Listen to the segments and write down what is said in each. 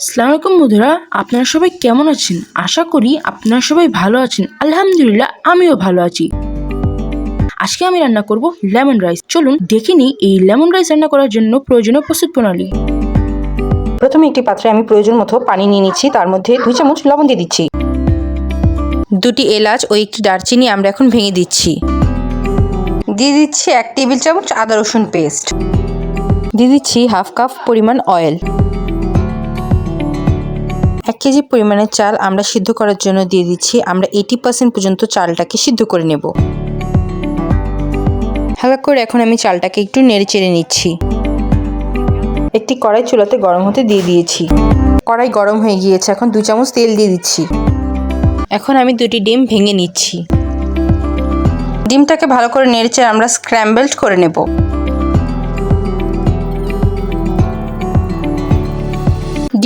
আসসালামু আলাইকুম বন্ধুরা, আপনারা সবাই কেমন আছেন? আশা করি আপনারা সবাই ভালো আছেন। আলহামদুলিল্লাহ, আমিও ভালো আছি। আজকে আমি রান্না করব লেমন রাইস। চলুন, দেখে নিই এই লেমন রাইস রান্না করার জন্য প্রয়োজনীয় প্রস্তুত প্রণালী। প্রথমে একটি পাত্রে আমি প্রয়োজন মতো পানি নিয়ে নিচ্ছি, তার মধ্যে দুই চামচ লবণ দিয়ে দিচ্ছি। দুটি এলাচ ও একটি দারচিনি আমরা এখন ভেঙে দিচ্ছি। দিয়ে দিচ্ছি এক টেবিল চামচ আদা রসুন পেস্ট। দিয়ে দিচ্ছি হাফ কাপ পরিমাণ অয়েল। এক কেজি পরিমাণের চাল আমরা সিদ্ধ করার জন্য দিয়ে দিচ্ছি। আমরা এইটি পার্সেন্ট পর্যন্ত চালটাকে সিদ্ধ করে নেব। হালকা করে এখন আমি চালটাকে একটু নেড়ে চেড়ে নিচ্ছি। একটি কড়াই চুলাতে গরম হতে দিয়ে দিয়েছি। কড়াই গরম হয়ে গিয়েছে, এখন দু চামচ তেল দিয়ে দিচ্ছি। এখন আমি দুটি ডিম ভেঙে নিচ্ছি। ডিমটাকে ভালো করে নেড়েচে আমরা স্ক্র্যাম্বলড করে নেব।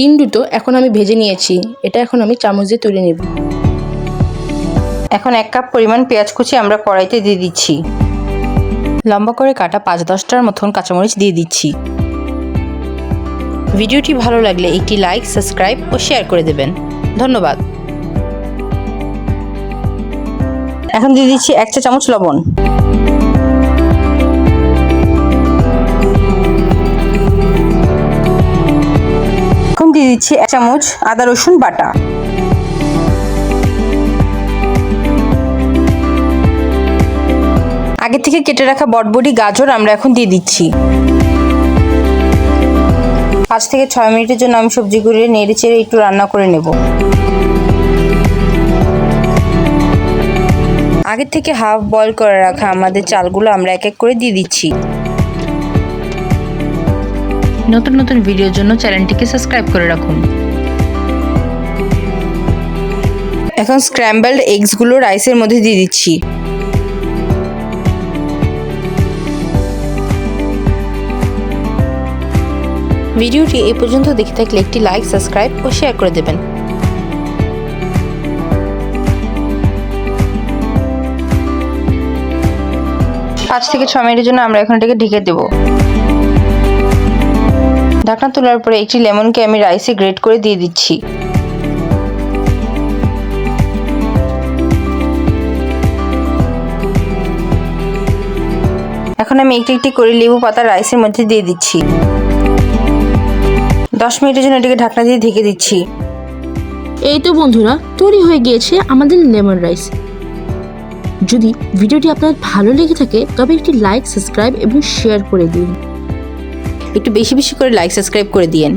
ডিম দুটো এখন আমি ভেজে নিয়েছি। এটা এখন আমি চামচ দিয়ে তুলে নেব। এখন এক কাপ পরিমাণ পেঁয়াজ কুচি আমরা কড়াইতে দিয়ে দিচ্ছি। লম্বা করে কাটা পাঁচ দশটার মতন কাঁচামরিচ দিয়ে দিচ্ছি। ভিডিওটি ভালো লাগলে একটি লাইক, সাবস্ক্রাইব ও শেয়ার করে দেবেন। ধন্যবাদ। এখন দিয়ে দিচ্ছি এক চা চামচ লবণ। দিচ্ছি এক চামচ আদা রসুন বাটা। আগে থেকে কেটে রাখা বটবডি, গাজর আমরা এখন দিয়ে দিচ্ছি। পাঁচ থেকে ছয় মিনিটের জন্য আমি সবজিগুলো নেড়ে চেড়ে একটু রান্না করে নেব। আগে থেকে হাফ বয়েল করে রাখা আমাদের চালগুলো আমরা এক এক করে দিয়ে দিচ্ছি। নতুন নতুন ভিডিওর জন্য চ্যানেলটিকে সাবস্ক্রাইব করে রাখুন। এখন স্ক্র্যাম্বলড এগসগুলো রাইসের মধ্যে দিয়ে দিচ্ছি। ভিডিওটি এ পর্যন্ত দেখে থাকলে একটি লাইক সাবস্ক্রাইব ও শেয়ার করে দেবেন। পাঁচ থেকে ছ মিনিটের জন্য আমরা এখন এটাকে ঢেকে দেব। ঢাকনা তোলার পরে একটি লেমনকে আমি রাইসে গ্রেট করে দিয়ে দিচ্ছি। এখন আমি একটি একটি করে লেবু পাতা রাইসের মধ্যে দিয়ে দিচ্ছি। দশ মিনিটের জন্য এটাকে ঢাকনা দিয়ে ঢেকে দিচ্ছি। এই তো বন্ধুরা, তৈরি হয়ে গিয়েছে আমাদের লেমন রাইস। যদি ভিডিওটি আপনার ভালো লেগে থাকে, তবে একটি লাইক, সাবস্ক্রাইব এবং শেয়ার করে দিন। একটু বেশি বেশি করে লাইক সাবস্ক্রাইব করে দিয়েন।